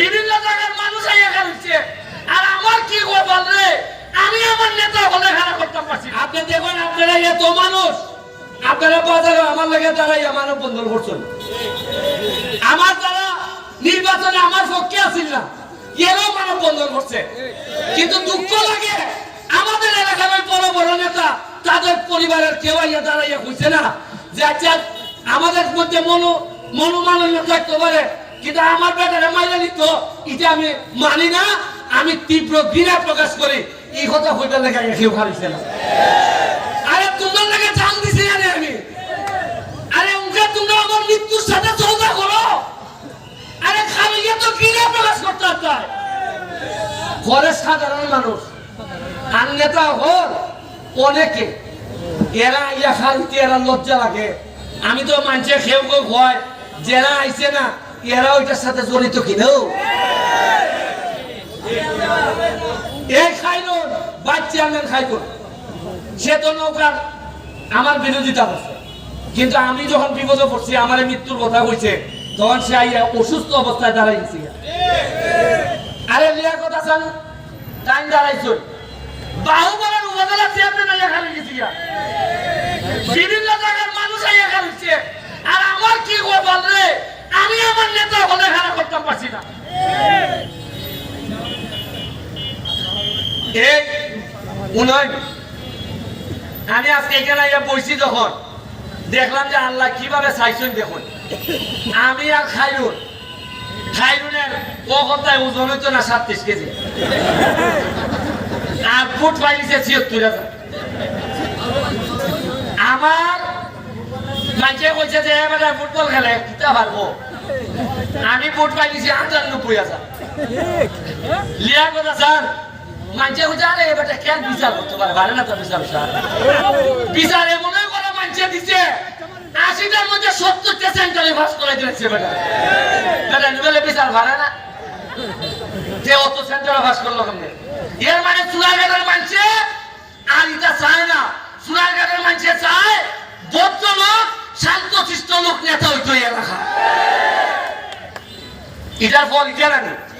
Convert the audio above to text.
বিভিন্ন জায়গার মানুষ আইয়া খাচ্ছে আর আমার কি গোপাল রে? আমি আমার নেতা হলে খারাপ করতাম পারছি আপনি দেখুন, আপনারা এত মানুষ। আপনারা বাজারে আমার লাগে দাঁড়াই আমার বন্ধন করছেন। আমার দ্বারা নির্বাচনে আমার পক্ষে আসিল না। এরাও মানব বন্ধন করছে। কিন্তু দুঃখ লাগে, আমাদের এলাকার ওই বড় বড় নেতা, তাদের পরিবারের কেউ আইয়া দাঁড়াইয়া খুঁজছে না। যে আচ্ছা আমাদের মধ্যে মনো মনোমালিন্য থাকতে পারে। কিন্তু আমার বেটারে মাইনা নিত। এটা আমি মানি না, আমি তীব্র ঘৃণা প্রকাশ করি। এই কথা হইতে লেগে কেউ হারিয়েছে না। আরে তোমার লাগে জান দিছি আরে আমি। আরে উনকে তোমরা আমার মৃত্যুর সাথে চলতা করো। আরে খালি তো ঘৃণা প্রকাশ করতে হয় ঘরে সাধারণ মানুষ। আর নেতা হল অনেকে। এরা ইয়া খালিতে এরা লজ্জা লাগে। আমি তো খেউ কেউ হয়। যারা আইছে না এরা ওইটার সাথে জড়িত কিনেও এই খাইলুন বাচ্চা আনলেন সে তো নৌকার আমার বিরোধিতা করছে। কিন্তু আমি যখন বিপদে পড়ছি, আমার মৃত্যুর কথা তখন সে আইয়া অসুস্থ অবস্থায় দাঁড়াইছি আরে লিয়া কথা চান টাইম দাঁড়াইছ। বাহুবলের উপজেলা চেয়ারম্যান আইয়া খালি গেছি বিভিন্ন জায়গার মানুষ আইয়া খাচ্ছে আর আমার কি গোপাল রে? আমি আমার নেতা হলে খারাপ করতাম পারছি না। উনয়, আমি আজকে এখানে বসছি যখন, দেখলাম যে আল্লাহ কীভাবে চাইছেন দেখুন। আমি আর খাইরুন, খাইরুনের কথায় ওজন হইতো না সাতত্রিশ কেজি। আর ফুট পাইছে ছিয়াত্তর হাজার। আমার মানুষে কইছে যে এবারে ফুটবল খেলে, কিতা পারব? আমি ফুট পাইছি আটানব্বই হাজার। লিয়া কথা, স্যার। মানুষে কইছে আরে, এবারে কেন বিচার করতে পারে পারে না তো বিচার, স্যার? বিচার এমন করে মানুষে দিছে। আশিটার মধ্যে সত্তরটা সেন্টারে ভাস করে দিয়েছে, বেটা। বেটা নিবেলে বিচার ভাড়া না? যে অত সেন্টারে ভাস করল কেমনে? এর মানে চুলাঘাটের মানুষে আর এটা চায় না। চুলাঘাটের মানুষে চায় ভদ্র লোক শান্ত শিষ্ট লোক নেতা হইতো এই এলাকা এটার ফল এটা না